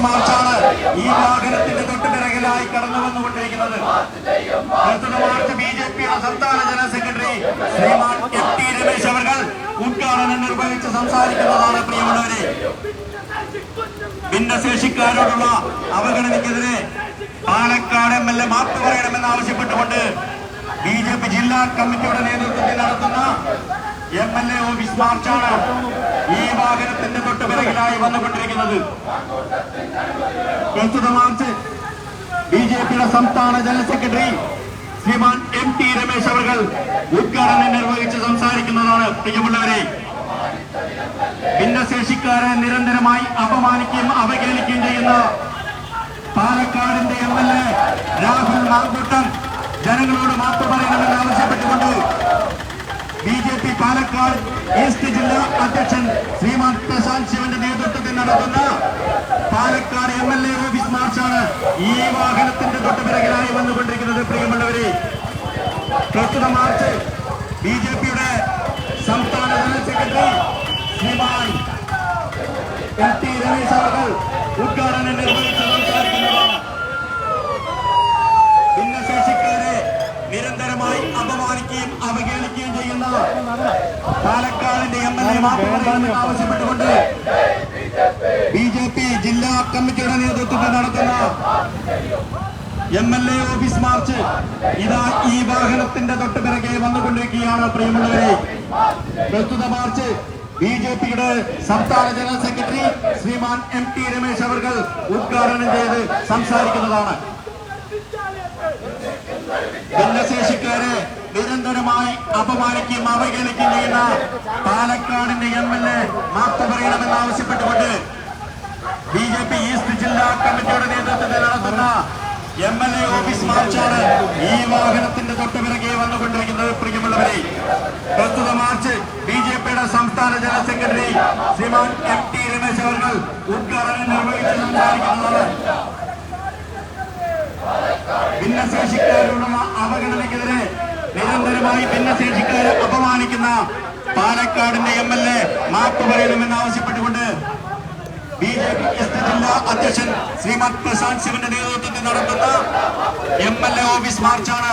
മാർച്ചാണ് ഈ വാഹനത്തിന്റെ തൊട്ടുപിറകിലായി കടന്നു വന്നുകൊണ്ടിരിക്കുന്നത് മാർച്ച് ബി ജെ സംസ്ഥാന ജനറൽ സെക്രട്ടറി ശ്രീമാൻ എം ടി രമേശ് അവർ ഉദ്ഘാടനം നിർവഹിച്ച് സംസാരിക്കുന്നതാണ് പ്രിയമുള്ളവരെ. ഭിന്നശേഷിക്കാരോടുള്ള അവഗണനയ്ക്കെതിരെ പാലക്കാട് എം എൽ എ മാപ്പ് പറയണമെന്ന് ആവശ്യപ്പെട്ടുകൊണ്ട് ബി ജെ പി ജില്ലാ കമ്മിറ്റിയുടെ നേതൃത്വത്തിൽ നടത്തുന്ന എം എൽ എ ഓഫീസ് മാർച്ചാണ് ഈ വാഹനത്തിന്റെ തൊട്ടുപിറകിലായി വന്നുകൊണ്ടിരിക്കുന്നത്. പ്രസ്തുത മാർച്ച് ബി ജെ പിയുടെ സംസ്ഥാന general secretary Shriman M T Ramesh അവർ ഉദ്ഘാടനം നിർവഹിച്ച് സംസാരിക്കുന്നതാണ്. പ്രിയമുള്ളവരെ ഭിന്നശേഷിക്കാരെ നിരന്തരമായി അപമാനിക്കുകയും അവഹേളിക്കുകയും ചെയ്യുന്ന പാലക്കാടിന്റെ M L A Rahul Mankoottam ജനങ്ങളോട് മാപ്പ് പറയണമെന്ന് ആവശ്യപ്പെട്ടുകൊണ്ട് പാലക്കാട് ഈസ്റ്റ് ജില്ലാ അധ്യക്ഷൻ ശ്രീമാൻ പ്രശാന്ത് ശിവന്റെ നേതൃത്വത്തിൽ നടത്തുന്ന Palakkad M L A office മാർച്ചാണ് ഈ വാഹനത്തിന്റെ തൊട്ടുപിറകിലായി വന്നുകൊണ്ടിരിക്കുന്നത്. പ്രിയമുള്ളവരെ പ്രസ്തുത മാർച്ച് ബി ജെ പിയുടെ സംസ്ഥാന general secretary Shriman M T Ramesh അവർ ഉദ്ഘാടനം നിർവഹിച്ചു സംസാരിക്കുന്നതാണ്. ഭിന്നശേഷിക്കാരെ നിരന്തരമായി അപമാനിക്കുകയും അവഗണിക്കുകയും ചെയ്യുന്ന പാലക്കാടിന്റെ എം എൽ എ മാപ്പ് പറയണമെന്ന് ആവശ്യപ്പെട്ടുകൊണ്ട് ബി ജെ പി ജില്ലാ കമ്മിറ്റിയുടെ നേതൃത്വത്തിൽ നടത്തുന്ന M L A office march ഇതാ ഈ വാഹനത്തിന്റെ തൊട്ട് പിറകെ വന്നുകൊണ്ടിരിക്കുകയാണ്. പ്രിയമുള്ളവരെ പ്രസ്തുത മാർച്ച് ബി ജെ പിയുടെ സംസ്ഥാന general secretary Shriman M T Ramesh അവർ ഉദ്ഘാടനം ചെയ്ത് സംസാരിക്കുന്നതാണ്. ഭിന്നശേഷിക്കാരെ നിരന്തരമായി അപമാനിക്കുകയും അവഗണിക്കുകയും പാലക്കാടിന്റെ എം എൽ എ മാപ്പ് പറയണമെന്ന് ആവശ്യപ്പെട്ടുകൊണ്ട് ബി ജെ പി ഈസ്റ്റ് ജില്ലാ കമ്മിറ്റിയുടെ നേതൃത്വത്തിൽ നടത്തുന്ന എം എൽ എ ഓഫീസ് മാർച്ചാണ് ഈ വാഹനത്തിന്റെ തൊട്ടുപിറകെ വന്നുകൊണ്ടിരിക്കുന്നത് പ്രിയമുള്ളവരെ പ്രസ്തുത മാർച്ച് ബി ജെ പിയുടെ സംസ്ഥാന general secretary Shriman M T Ramesh അവർ ഉദ്ഘാടനം നിർവഹിച്ച് സംസാരിക്കുന്നതാണ്. ഭിന്നശേഷിക്കാരോടുള്ള അവഗണനയ്ക്കെതിരെ നിരന്തരമായി ഭിന്നശേഷിക്കാരെ അപമാനിക്കുന്ന പാലക്കാടിന്റെ എം എൽ എ മാപ്പ് പറയണമെന്ന് ആവശ്യപ്പെട്ടുകൊണ്ട് ബി ജെ പി എസ് ജില്ലാ അധ്യക്ഷൻ ശ്രീമത് പ്രശാന്ത് ശിവന്റെ നേതൃത്വത്തിൽ നടത്തുന്ന എം എൽ എ ഓഫീസ് മാർച്ചാണ്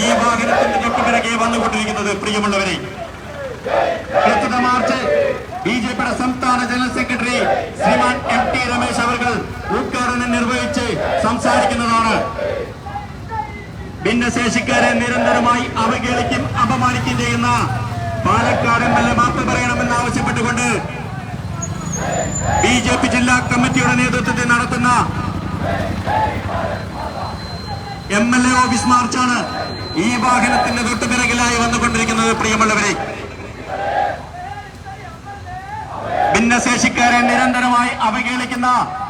ഈ വാഹനത്തിന്റെ തൊട്ടുപിറകെ വന്നുകൊണ്ടിരിക്കുന്നത്. പ്രിയമുള്ളവരെ പ്രസ്തുത മാർച്ച് ബി ജെ പിയുടെ സംസ്ഥാന ജനറൽ സെക്രട്ടറി ശ്രീമാൻ എം ടി രമേശ് അവർ ഉദ്ഘാടനം നിർവഹിച്ച് സംസാരിക്കുന്നതാണ്. ഭിന്നശേഷിക്കാരെ നിരന്തരമായി അവഹേളിക്കും അപമാനിക്കും ചെയ്യുന്ന പാലക്കാട് എം എൽ എ മാപ്പ് പറയണമെന്ന് ആവശ്യപ്പെട്ടുകൊണ്ട് ബി ജെ പി ജില്ലാ കമ്മിറ്റിയുടെ നേതൃത്വത്തിൽ നടത്തുന്ന എം എൽ എ ഓഫീസ് മാർച്ചാണ് ഈ വാഹനത്തിന്റെ തൊട്ടുപിറകിലായി വന്നുകൊണ്ടിരിക്കുന്നത് പ്രിയമുള്ളവരെ. ഭിന്നശേഷിക്കാരെ നിരന്തരമായി അവഹേളിക്കുന്ന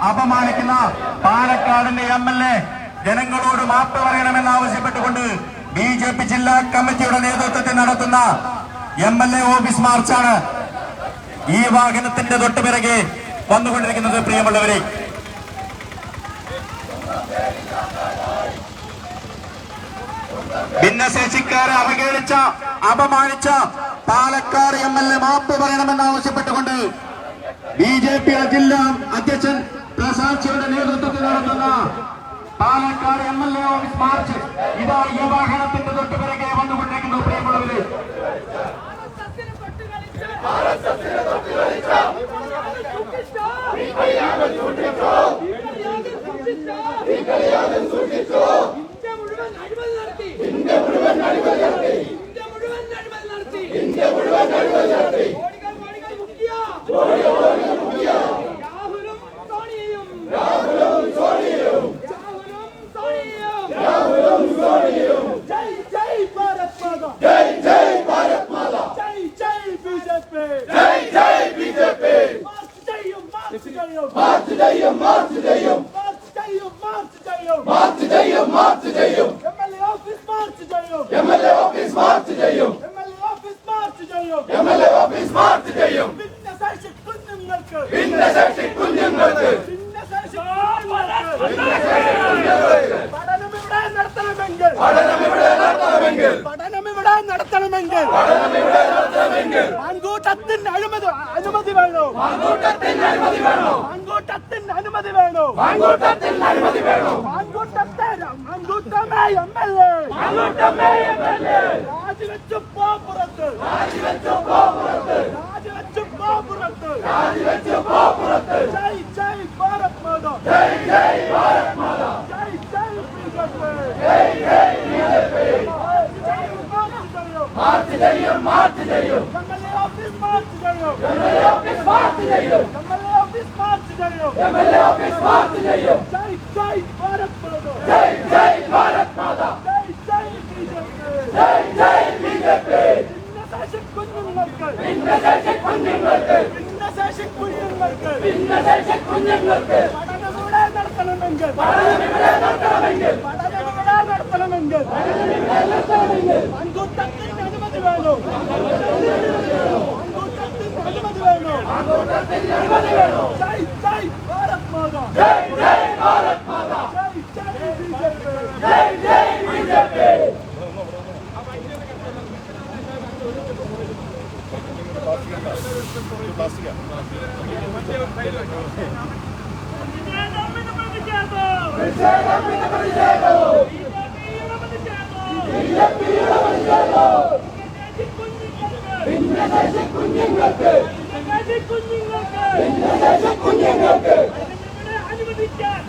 അപമാനിക്കുന്ന പാലക്കാടിന്റെ എം എൽ എ ജനങ്ങളോട് മാപ്പ് പറയണമെന്ന് ആവശ്യപ്പെട്ടുകൊണ്ട് ബി ജെ പി ജില്ലാ കമ്മിറ്റിയുടെ നേതൃത്വത്തിൽ നടത്തുന്ന എം എൽ എ ഓഫീസ് മാർച്ചാണ്. ഈ വാഹനത്തിന്റെ തൊട്ടുപിറകെ വന്നുകൊണ്ടിരിക്കുന്നത് പ്രിയമുള്ളവരെ. ഭിന്നശേഷിക്കാരെ അവഹേളിച്ച അപമാനിച്ച പാലക്കാട് എം എൽ എ മാപ്പ് പറയണമെന്ന് ആവശ്യപ്പെട്ടുകൊണ്ട് ബി ജെ പി ജില്ലാ അധ്യക്ഷൻ പ്രസാദ് ശിവന്റെ നേതൃത്വത്തിൽ നടത്തുന്ന Palakkad M L A office march ഇതാ ഈ വാഹനത്തിന്റെ തൊട്ടുപിറകെ വന്നുകൊണ്ടിരിക്കുന്നു പ്രിയമുള്ളവരെ. Jai Jai Bharat Mata! Jai Jai BJP! Jai Jai! Antonio. മാങ്കൂട്ടമേ എം എൽ എ മാങ്കൂട്ടമേ എം എൽ എ രാജിവെച്ചു പോ പുറത്ത് രാജിവെച്ചു പോ പുറത്ത് രാജിവെച്ചു പോ പുറത്ത് രാജിവെച്ചു പോ പുറത്ത് ജയ് ജയ് ഭാരത് മാതാ ജയ് ജയ് ഭാരത് മാതാ ജയ് ജയ് ബിജെപി ജയ് ജയ് ബിജെപി മാർച്ച് ചെയ്യും മാർച്ച് ചെയ്യും എംഎൽഎ ഓഫീസ് മാർച്ച് ചെയ്യും എംഎൽഎ ഓഫീസ് മാർച്ച് ചെയ്യും എംഎൽഎ ഓഫീസ് മാർച്ച് ചെയ്യും എംഎൽഎ ഓഫീസ് മാർച്ച് ചെയ്യും ജയ് ജയ് ഭാരത് മാതാ ജയ് അനുമതി വേണോ ജയ് ജയ് ഭാരത് മാതാ ജയ് ജയ് ഭാരത് മാതാ ജയ് ജയ് ബിജെപി ജയ് ജയ് ബിജെപി കുഞ്ഞുങ്ങൾക്ക് കുഞ്ഞുങ്ങൾക്ക് അനുവദിക്കാൻ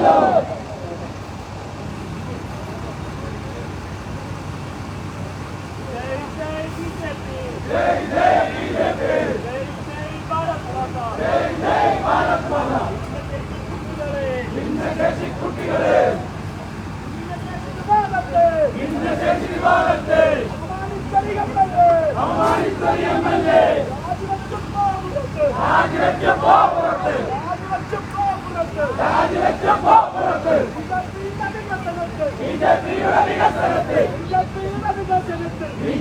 Hello! രാജിവെച്ച പോപ്പുറത്ത് രാജിവെച്ച പോപ്പുറത്ത്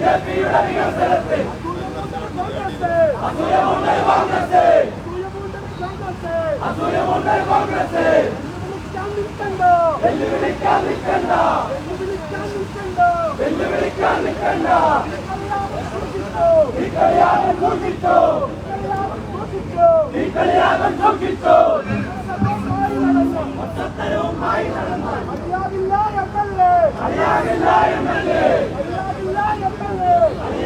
അറിയാകില്ല എന്നല്ലേ അറിയാകില്ല എന്നല്ലേ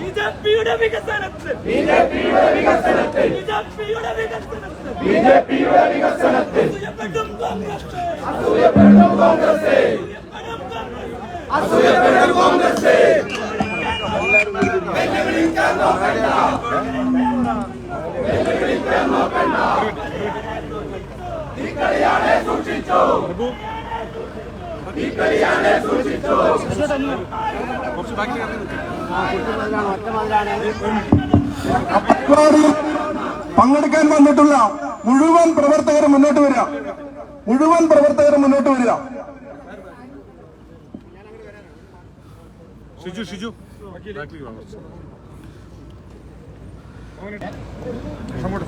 ബിജെപിയുടെ വികസനത്തിൽ. ബിജെപിയുടെ വികസനത്തിൽ. ബിജെപിയുടെ വികസനത്തിൽ. ബിജെപിയുടെ വികസനത്തിൽ. അസൂയപ്പെടും കോൺഗ്രസ് അസൂയപ്പെടും കോൺഗ്രസ് വെല്ലുവിളിക്കാൻ നോക്കണ്ട വെല്ലുവിളിക്കാൻ നോക്കണ്ട ഈ കളിയാണെ സൂക്ഷിച്ചു ഈ കളിയാണെ സൂക്ഷിച്ചു പങ്കെടുക്കാൻ വന്നിട്ടുള്ള മുഴുവൻ പ്രവർത്തകരും മുന്നോട്ട് വരിക. മുഴുവൻ പ്രവർത്തകരും മുന്നോട്ട് വരിക. ഷിജു ഷിജു. അങ്ങോട്ട്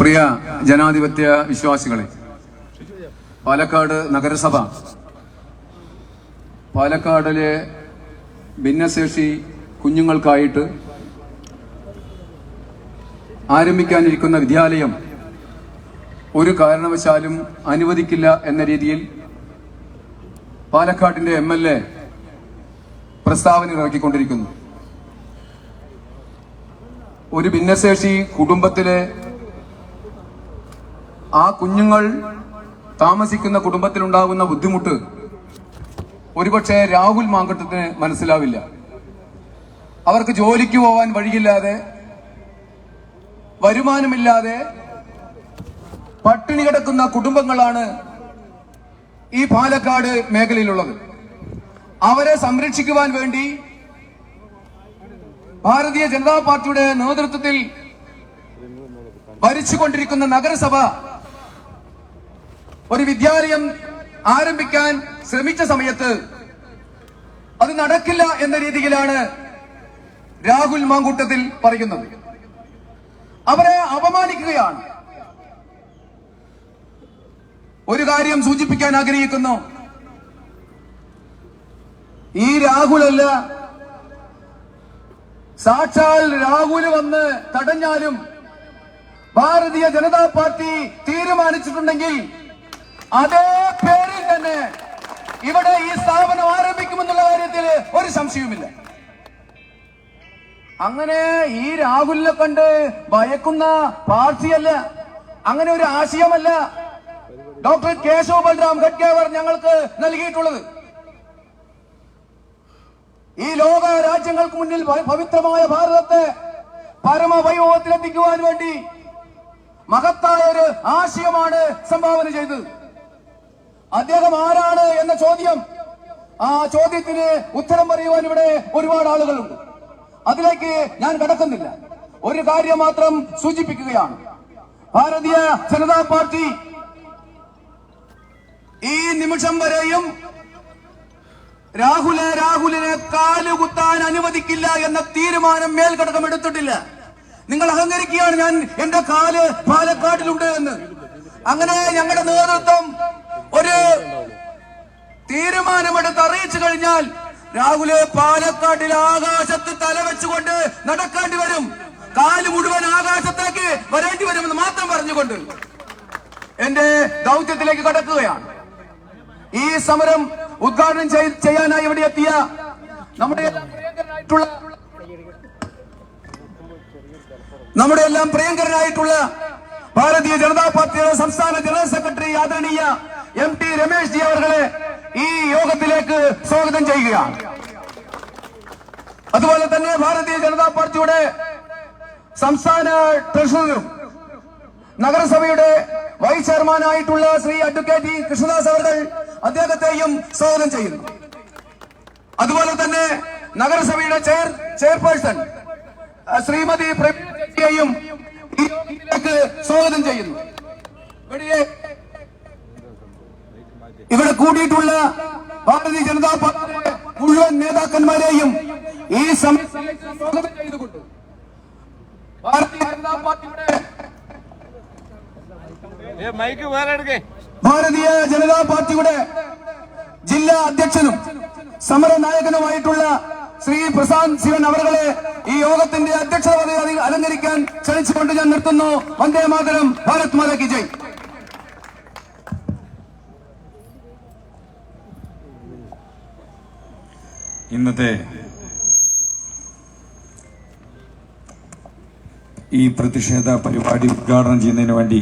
പ്രിയ ജനാധിപത്യ വിശ്വാസികളെ പാലക്കാട് നഗരസഭ പാലക്കാടിലെ ഭിന്നശേഷി കുഞ്ഞുങ്ങൾക്കായിട്ട് ആരംഭിക്കാനിരിക്കുന്ന വിദ്യാലയം ഒരു കാരണവശാലും അനുവദിക്കില്ല എന്ന രീതിയിൽ പാലക്കാടിന്റെ എം എൽ എ പ്രസ്താവന ഇറക്കിക്കൊണ്ടിരിക്കുന്നു. ഒരു ഭിന്നശേഷി കുടുംബത്തിലെ ആ കുഞ്ഞുങ്ങൾ താമസിക്കുന്ന കുടുംബത്തിലുണ്ടാകുന്ന ബുദ്ധിമുട്ട് ഒരുപക്ഷെ രാഹുൽ മാങ്കട്ടത്തിന് മനസ്സിലാവില്ല. അവർക്ക് ജോലിക്ക് പോവാൻ വഴിയില്ലാതെ വരുമാനമില്ലാതെ പട്ടിണി കിടക്കുന്ന കുടുംബങ്ങളാണ് ഈ പാലക്കാട് മേഖലയിലുള്ളത്. അവരെ സംരക്ഷിക്കുവാൻ വേണ്ടി ഭാരതീയ ജനതാ പാർട്ടിയുടെ നേതൃത്വത്തിൽ ഭരിച്ചുകൊണ്ടിരിക്കുന്ന നഗരസഭ ഒരു വിദ്യാലയം ആരംഭിക്കാൻ ശ്രമിച്ച സമയത്ത് അത് നടക്കില്ല എന്ന രീതിയിലാണ് രാഹുൽ മാങ്കൂട്ടത്തിൽ പറയുന്നത്. അവരെ അപമാനിക്കുകയാണ്. ഒരു കാര്യം സൂചിപ്പിക്കാൻ ആഗ്രഹിക്കുന്നു. ഈ രാഹുലല്ല സാക്ഷാൽ രാഹുൽ വന്ന് തടഞ്ഞാലും ഭാരതീയ ജനതാ പാർട്ടി തീരുമാനിച്ചിട്ടുണ്ടെങ്കിൽ അതേ പേരിൽ തന്നെ ഇവിടെ ഈ സ്ഥാപനം ആരംഭിക്കുമെന്നുള്ള കാര്യത്തിൽ ഒരു സംശയവുമില്ല. അങ്ങനെ ഈ രാഹുലിനെ കണ്ട് ഭയക്കുന്ന പാർട്ടിയല്ല അങ്ങനെ ഒരു ആശയമല്ല. ഡോക്ടർ കേശവ് ബൽറാം ഖഡ്ഗേവർ ഞങ്ങൾക്ക് നൽകിയിട്ടുള്ളത്. ഈ ലോക രാജ്യങ്ങൾക്ക് മുന്നിൽ പവിത്രമായ ഭാരതത്തെ പരമവൈഭവത്തിലെത്തിക്കുവാൻ വേണ്ടി മഹത്തായ ഒരു ആശയമാണ് സംഭാവന ചെയ്തത്. അദ്ദേഹം ആരാണ് എന്ന ചോദ്യം. ആ ചോദ്യത്തിന് ഉത്തരം പറയുവാൻ ഇവിടെ ഒരുപാട് ആളുകളുണ്ട്. അതിലേക്ക് ഞാൻ കടക്കുന്നില്ല. ഒരു കാര്യം മാത്രം സൂചിപ്പിക്കുകയാണ്. ഭാരതീയ ജനതാ പാർട്ടി ഈ നിമിഷം വരെയും രാഹുലെ രാഹുലിനെ കാലുകുത്താൻ അനുവദിക്കില്ല എന്ന തീരുമാനം മേൽഘടകം എടുത്തിട്ടില്ല. നിങ്ങൾ അഹങ്കരിക്കുകയാണ് ഞാൻ എന്റെ കാൽ പാലക്കാട്ടിലുണ്ട് എന്ന്. അങ്ങനെ ഞങ്ങളുടെ നേതൃത്വം ഒരു തീരുമാനമെടുത്ത് അറിയിച്ചു കഴിഞ്ഞാൽ രാഹുൽ പാലക്കാട്ടിൽ ആകാശത്ത് തലവെച്ചുകൊണ്ട് നടക്കേണ്ടി വരും. കാൽ മുഴുവൻ ആകാശത്തേക്ക് വരേണ്ടി വരുമെന്ന് മാത്രം പറഞ്ഞുകൊണ്ട് എന്റെ ദൗത്യത്തിലേക്ക് കടക്കുകയാണ്. ഈ സമരം ഉദ്ഘാടനം ചെയ്യാനായി ഇവിടെ എത്തിയ നമ്മുടെ നമ്മുടെ എല്ലാം പ്രിയങ്കരനായിട്ടുള്ള ഭാരതീയ ജനതാ പാർട്ടിയുടെ സംസ്ഥാന ജനറൽ സെക്രട്ടറി ആദരണീയ എം ടി രമേശ് ജി അവർകളെ ഈ യോഗത്തിലേക്ക് സ്വാഗതം ചെയ്യുകയാണ്. അതുപോലെ തന്നെ ഭാരതീയ ജനതാ പാർട്ടിയുടെ സംസ്ഥാന ട്രഷറും നഗരസഭയുടെ വൈസ് ചെയർമാനായിട്ടുള്ള ശ്രീ അഡ്വക്കേറ്റ് കൃഷ്ണദാസ് അവർ അദ്ദേഹത്തെയും സ്വാഗതം ചെയ്യുന്നു. അതുപോലെ തന്നെ നഗരസഭയുടെ ചെയർ ചെയർപേഴ്സൺ ശ്രീമതി പ്രഭയും ഈ യോഗത്തിലേക്ക് സ്വാഗതം ചെയ്യുന്നു. ഇവിടെ കൂടിയിട്ടുള്ള ഭാരതീയ ജനതാ പാർട്ടിയുടെ മുഴുവൻ നേതാക്കന്മാരെയും ഈ സ്വാഗതം ചെയ്തുകൊണ്ട് ഭാരതീയ ജനതാ പാർട്ടിയുടെ മൈക്ക് വേറെ എടുക്കേ. ഭാരതീയ ജനതാ പാർട്ടിയുടെ ജില്ലാ അധ്യക്ഷനും സമര നായകനുമായിട്ടുള്ള ശ്രീ പ്രശാന്ത് ശിവൻ അവരുടെ ഈ യോഗത്തിന്റെ അധ്യക്ഷത പദവി അലങ്കരിക്കാൻ ക്ഷണിച്ചുകൊണ്ട് ഞാൻ നിർത്തുന്നു. വന്ദേ മാതരം. ഭാരത് മാതാ കി ജയ്. ഇന്നത്തെ ഈ പ്രതിഷേധ പരിപാടി ഉദ്ഘാടനം ചെയ്യുന്നതിന് വേണ്ടി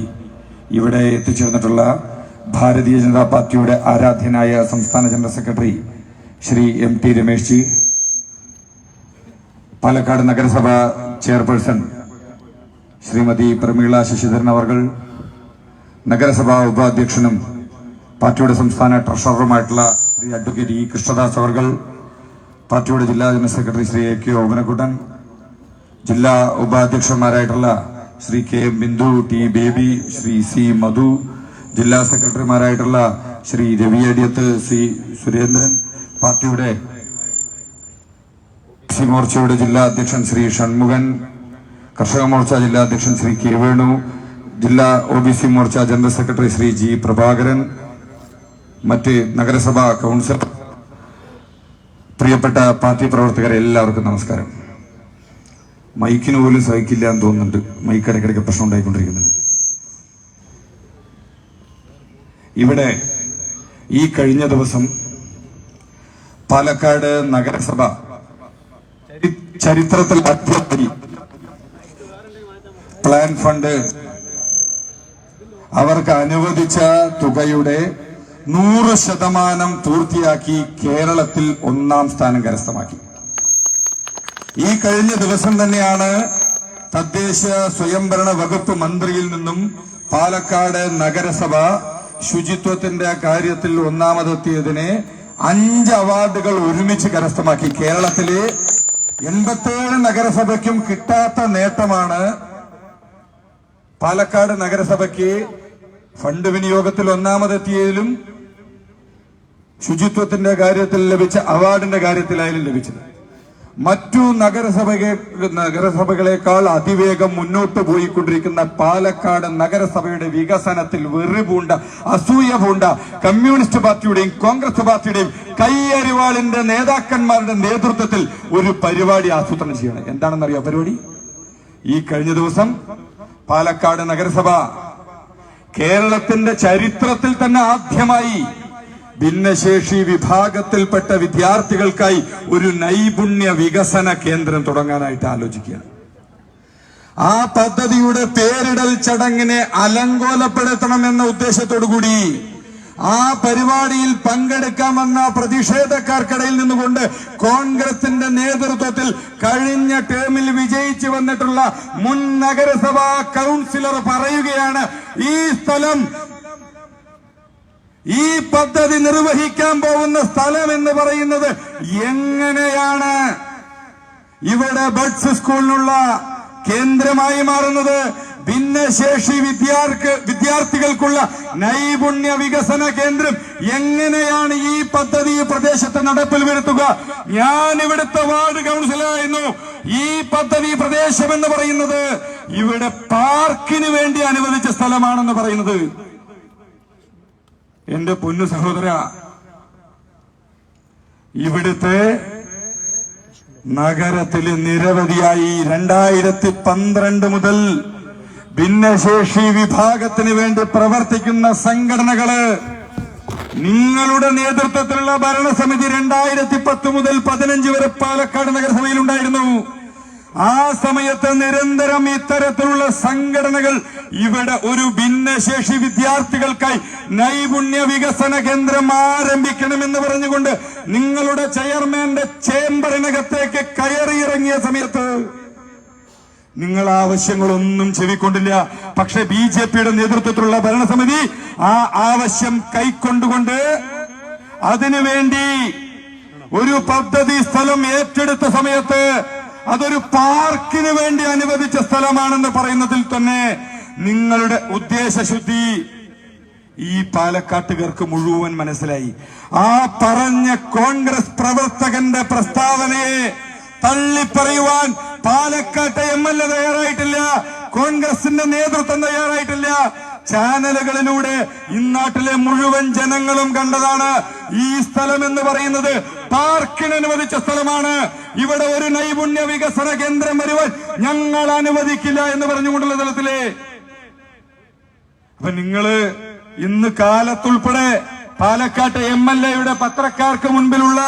ഇവിടെ എത്തിച്ചേർന്നിട്ടുള്ള ഭാരതീയ ജനതാ പാർട്ടിയുടെ ആരാധ്യനായ സംസ്ഥാന general secretary Shri M T Ramesh ji Palakkad നഗരസഭ ചെയർപേഴ്സൺ ശ്രീമതി പ്രമീള ശശിധരൻ അവർ നഗരസഭാ ഉപാധ്യക്ഷനും പാർട്ടിയുടെ സംസ്ഥാന ട്രഷററുമായിട്ടുള്ള ശ്രീ അഡ്വക്കേറ്റ് ഇ കൃഷ്ണദാസ് അവർ പാർട്ടിയുടെ ജില്ലാ general secretary Shri A K Omanakuttan ജില്ലാ ഉപാധ്യക്ഷന്മാരായിട്ടുള്ള Shri K Bindu T Baby Shri C Madhu ജില്ലാ സെക്രട്ടറിമാരായിട്ടുള്ള ശ്രീ രവി അടിയത്ത് സി സുരേന്ദ്രൻ പാർട്ടിയുടെ സി മോർച്ചയുടെ ജില്ലാ അധ്യക്ഷൻ ശ്രീ ഷൺമുഖൻ കർഷക മോർച്ച ജില്ലാ അധ്യക്ഷൻ ശ്രീ കെ വേണു ജില്ലാ O B C Morcha general secretary Shri G Prabhakaran മറ്റ് നഗരസഭാ കൗൺസിൽ പ്രിയപ്പെട്ട പാർട്ടി പ്രവർത്തകരെ എല്ലാവർക്കും നമസ്കാരം. മൈക്കിന് പോലും സഹിക്കില്ല എന്ന് തോന്നുന്നുണ്ട്. മൈക്ക് ഇടയ്ക്കിടയ്ക്ക് പ്രശ്നം ഉണ്ടായിക്കൊണ്ടിരിക്കുന്നുണ്ട്. ഇവിടെ ഈ കഴിഞ്ഞ ദിവസം പാലക്കാട് നഗരസഭ ചരിത്രത്തിൽ ആദ്യമായി പ്ലാൻ ഫണ്ട്. അവർക്ക് അനുവദിച്ച തുകയുടെ നൂറ് ശതമാനം പൂർത്തിയാക്കി കേരളത്തിൽ ഒന്നാം സ്ഥാനം കരസ്ഥമാക്കി. ഈ കഴിഞ്ഞ ദിവസം തന്നെയാണ് തദ്ദേശ സ്വയംഭരണ വകുപ്പ് മന്ത്രിയിൽ നിന്നും പാലക്കാട് നഗരസഭ ശുചിത്വത്തിന്റെ കാര്യത്തിൽ ഒന്നാമതെത്തിയതിനെ അഞ്ച് അവാർഡുകൾ ഒരുമിച്ച് കരസ്ഥമാക്കി. കേരളത്തിലെ എൺപത്തേഴ് നഗരസഭയ്ക്കും കിട്ടാത്ത നേട്ടമാണ് പാലക്കാട് നഗരസഭയ്ക്ക് ഫണ്ട് വിനിയോഗത്തിൽ ഒന്നാമതെത്തിയതിലും ശുചിത്വത്തിന്റെ കാര്യത്തിൽ ലഭിച്ച അവാർഡിന്റെ കാര്യത്തിലായാലും ലഭിച്ചത്. മറ്റു നഗരസഭയെ നഗരസഭകളെക്കാൾ അതിവേഗം മുന്നോട്ട് പോയിക്കൊണ്ടിരിക്കുന്ന പാലക്കാട് നഗരസഭയുടെ വികസനത്തിൽ വെറുപൂണ്ട അസൂയ പൂണ്ട കമ്മ്യൂണിസ്റ്റ് പാർട്ടിയുടെയും കോൺഗ്രസ് പാർട്ടിയുടെയും കയ്യേറിവാളിന്റെ നേതാക്കന്മാരുടെ നേതൃത്വത്തിൽ ഒരു പരിപാടി ആസൂത്രണം ചെയ്യണം. എന്താണെന്നറിയോ പരിപാടി? ഈ കഴിഞ്ഞ ദിവസം പാലക്കാട് നഗരസഭ കേരളത്തിന്റെ ചരിത്രത്തിൽ തന്നെ ആദ്യമായി ഭിന്നശേഷി വിഭാഗത്തിൽപ്പെട്ട വിദ്യാർത്ഥികൾക്കായി ഒരു നൈപുണ്യ വികസന കേന്ദ്രം തുടങ്ങാനായിട്ട് ആലോചിക്കുകയാണ്. ആ പദ്ധതിയുടെ പേരിടൽ ചടങ്ങിനെ അലങ്കോലപ്പെടുത്തണമെന്ന ഉദ്ദേശത്തോടു കൂടി ആ പരിപാടിയിൽ പങ്കെടുക്കാൻ വന്ന പ്രതിഷേധക്കാർക്കിടയിൽ നിന്നുകൊണ്ട് കോൺഗ്രസിന്റെ നേതൃത്വത്തിൽ കഴിഞ്ഞ ടേമിൽ വിജയിച്ചു വന്നിട്ടുള്ള മുൻ നഗരസഭാ കൗൺസിലർ പറയുകയാണ് ഈ സ്ഥലം ഈ പദ്ധതി നിർവഹിക്കാൻ പോകുന്ന സ്ഥലം എന്ന് പറയുന്നത് എങ്ങനെയാണ്? ഇവിടെ ബഡ്സ് സ്കൂളിനുള്ള കേന്ദ്രമായി മാറുന്നത് ഭിന്നശേഷി വിദ്യാർത്ഥി വിദ്യാർത്ഥികൾക്കുള്ള നൈപുണ്യ വികസന കേന്ദ്രം എങ്ങനെയാണ് ഈ പദ്ധതി ഈ പ്രദേശത്ത് നടപ്പിൽ വരുത്തുക? ഞാൻ ഇവിടുത്തെ വാർഡ് കൗൺസിലായിരുന്നു ഈ പദ്ധതി പ്രദേശം എന്ന് പറയുന്നത് ഇവിടെ പാർക്കിന് വേണ്ടി അനുവദിച്ച സ്ഥലമാണെന്ന് പറയുന്നത്. എന്റെ പൊന്നു സഹോദര ഇവിടുത്തെ നഗരത്തിൽ നിരവധിയായി രണ്ടായിരത്തി പന്ത്രണ്ട് മുതൽ ഭിന്നശേഷി വിഭാഗത്തിന് വേണ്ടി പ്രവർത്തിക്കുന്ന സംഘടനകൾ നിങ്ങളുടെ നേതൃത്വത്തിലുള്ള ഭരണസമിതി രണ്ടായിരത്തി പത്ത് മുതൽ പതിനഞ്ച് വരെ പാലക്കാട് നഗരസഭയിൽ ഉണ്ടായിരുന്നു ആ സമയത്ത് നിരന്തരം ഇത്തരത്തിലുള്ള സംഘടനകൾ ഇവിടെ ഒരു ഭിന്നശേഷി വിദ്യാർത്ഥികൾക്കായി നൈപുണ്യ വികസന കേന്ദ്രം ആരംഭിക്കണമെന്ന് പറഞ്ഞുകൊണ്ട് നിങ്ങളുടെ ചെയർമാന്റെ ചേംബറിനകത്തേക്ക് കയറിയിറങ്ങിയ സമയത്ത് നിങ്ങൾ ആവശ്യങ്ങളൊന്നും ചെവിക്കൊണ്ടില്ല. പക്ഷെ ബി ജെ പിയുടെ നേതൃത്വത്തിലുള്ള ഭരണസമിതി ആ ആവശ്യം കൈക്കൊണ്ടുകൊണ്ട് അതിനുവേണ്ടി ഒരു പദ്ധതി സ്ഥലം ഏറ്റെടുത്ത സമയത്ത് അതൊരു പാർക്കിന് വേണ്ടി അനുവദിച്ച സ്ഥലമാണെന്ന് പറയുന്നതിൽ തന്നെ നിങ്ങളുടെ ഉദ്ദേശശുദ്ധി ഈ പാലക്കാട്ടുകാർക്ക് മുഴുവൻ മനസ്സിലായി. ആ പറഞ്ഞ കോൺഗ്രസ് പ്രവർത്തകന്റെ പ്രസ്താവനയെ തള്ളിപ്പറയുവാൻ പാലക്കാട്ടെ എം എൽ എ തയ്യാറായിട്ടില്ല. കോൺഗ്രസിന്റെ നേതൃത്വം തയ്യാറായിട്ടില്ല. ചാനലുകളിലൂടെ ഇന്നാട്ടിലെ മുഴുവൻ ജനങ്ങളും കണ്ടതാണ്. ഈ സ്ഥലം എന്ന് പറയുന്നത് പാർക്കിന് അനുവദിച്ച സ്ഥലമാണ്. ഇവിടെ ഒരു നൈപുണ്യ വികസന കേന്ദ്രം വരുവാൻ ഞങ്ങൾ അനുവദിക്കില്ല എന്ന് പറഞ്ഞുകൊണ്ടുള്ള തലത്തിലെ. അപ്പൊ നിങ്ങൾ ഇന്ന് കാലത്തുൾപ്പെടെ പാലക്കാട്ട് എം എൽ എയുടെ പത്രക്കാർക്ക് മുൻപിലുള്ള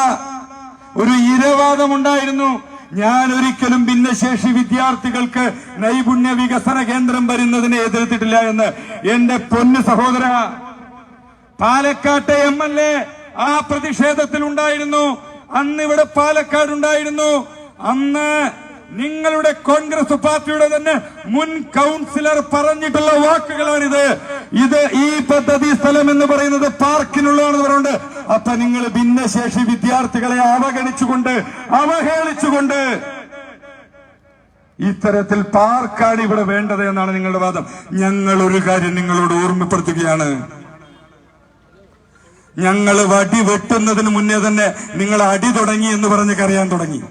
ഒരു ഇരവാദമുണ്ടായിരുന്നു ഞാൻ ഒരിക്കലും ഭിന്നശേഷി വിദ്യാർത്ഥികൾക്ക് നൈപുണ്യ വികസന കേന്ദ്രം വരുന്നതിനെ എതിർത്തിട്ടില്ല എന്ന് എന്റെ പൊന്നു സഹോദര. പാലക്കാട്ടെ എം എൽ എ ആ പ്രതിഷേധത്തിൽ ഉണ്ടായിരുന്നു അന്ന് ഇവിടെ പാലക്കാട് ഉണ്ടായിരുന്നു അന്ന് നിങ്ങളുടെ കോൺഗ്രസ് പാർട്ടിയുടെ തന്നെ മുൻ കൗൺസിലർ പറഞ്ഞിട്ടുള്ള വാക്കുകളാണിത്. ഇത് ഈ പദ്ധതി സ്ഥലം എന്ന് പറയുന്നത് പാർക്കിനുള്ളതാണെന്ന് പറയുന്നുണ്ട്. അപ്പൊ നിങ്ങൾ ഭിന്നശേഷി വിദ്യാർത്ഥികളെ അവഗണിച്ചുകൊണ്ട് അവഹേളിച്ചുകൊണ്ട് ഇത്തരത്തിൽ പാർക്കാണ് ഇവിടെ വേണ്ടത് എന്നാണ് നിങ്ങളുടെ വാദം. ഞങ്ങൾ ഒരു കാര്യം നിങ്ങളോട് ഓർമ്മപ്പെടുത്തുകയാണ്. ഞങ്ങൾ വടി വെട്ടുന്നതിന് മുന്നേ തന്നെ നിങ്ങൾ അടി തുടങ്ങി എന്ന് പറഞ്ഞ് കരയാൻ തുടങ്ങി.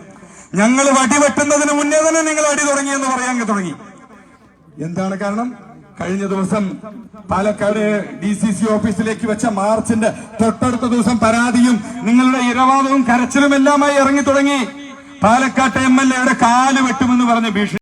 ഞങ്ങൾ വടി വെട്ടുന്നതിന് മുന്നേ തന്നെ നിങ്ങൾ അടി തുടങ്ങിയെന്ന് പറയാൻ തുടങ്ങി. എന്താണ് കാരണം? കഴിഞ്ഞ ദിവസം പാലക്കാട് ഡി സി സി ഓഫീസിലേക്ക് വെച്ച മാർച്ചിന്റെ തൊട്ടടുത്ത ദിവസം പരാതിയും നിങ്ങളുടെ ഇരവാദവും കരച്ചിലും എല്ലാമായി ഇറങ്ങി തുടങ്ങി. പാലക്കാട്ടെ എം എൽ എയുടെ കാൽ വെട്ടുമെന്ന് പറഞ്ഞ ഭീഷണി